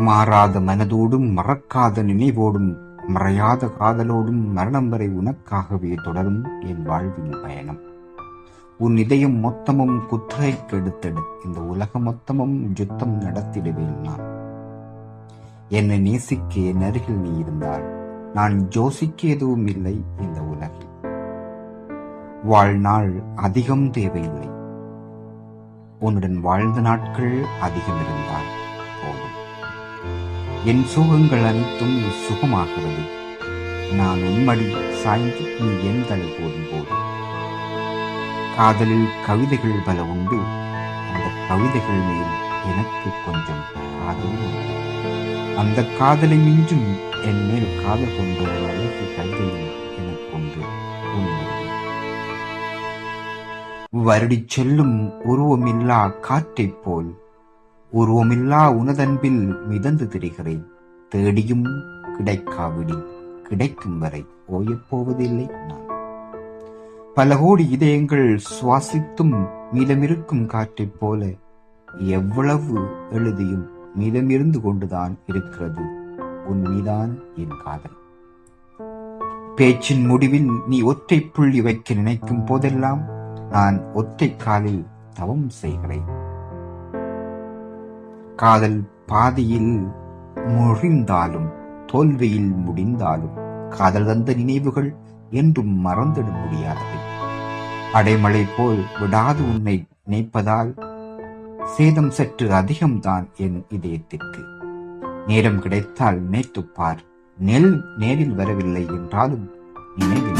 மாறாத மனதோடும் மறக்காத நினைவோடும் மறையாத காதலோடும் மரணம் வரை உனக்காகவே தொடரும் என் வாழ்வின் பயணம். உன் இதயம் மொத்தமும் குற்றை கெடுத்தெடு இந்த உலகம் மொத்தமும் யுத்தம் நடத்திடுவேன் நான். என்னை நேசிக்க என் அருகில் நீ இருந்தால் நான் ஜோசிக்க எதுவும் இல்லை இந்த உலகில். வாழ்நாள் அதிகம் தேவையில்லை. உன்னுடன் வாழ்ந்த நாட்கள் அதிகம் இருந்தால் என் சுகங்கள் அனைத்தும் சுகமாகிறது. நான் உன்மடி சாய்ந்து நீ என் தலை போடும் போது காதலில் கவிதைகள் பல உண்டு. அந்த கவிதைகள் மேல் எனக்கு கொஞ்சம் காதல் உண்டு. அந்த காதலை மிஞ்சும் என் மேல் காதல் கொண்ட ஒரு அழகு கவிதையில் எனக்கு உண்டு உண்மை வருடிச் செல்லும் உருவமில்லா காற்றைப் போல் உருவமில்லா உனதன்பில் மிதந்து திரிகிறேன். தேடியும் கிடைக்காவிடி கிடைக்கும் வரை ஓயப்போவதில்லை நான். பல கோடி இதயங்கள் சுவாசித்தும் மீதமிருக்கும் காற்றைப் போல எவ்வளவு எழுதியும் மீதமிருந்து கொண்டுதான் இருக்கிறது உன் என் காதல். பேச்சின் முடிவில் நீ ஒற்றை புள்ளி வைக்க நினைக்கும் போதெல்லாம் நான் ஒற்றை காலில் தவம் செய்கிறேன். காதல் பாதியில் முழிந்தாலும் தோல்வியில் முடிந்தாலும் காதல் தந்த நினைவுகள் என்றும் மறந்திட முடியாதவை அடைமழை போல் விடாது உன்னை நினைப்பதால் சேதம் சற்று அதிகம்தான் என் இதயத்திற்கு. நேரம் கிடைத்தால் நினைத்துப் பார். நெல் நேரில் வரவில்லை என்றாலும் நினைவில்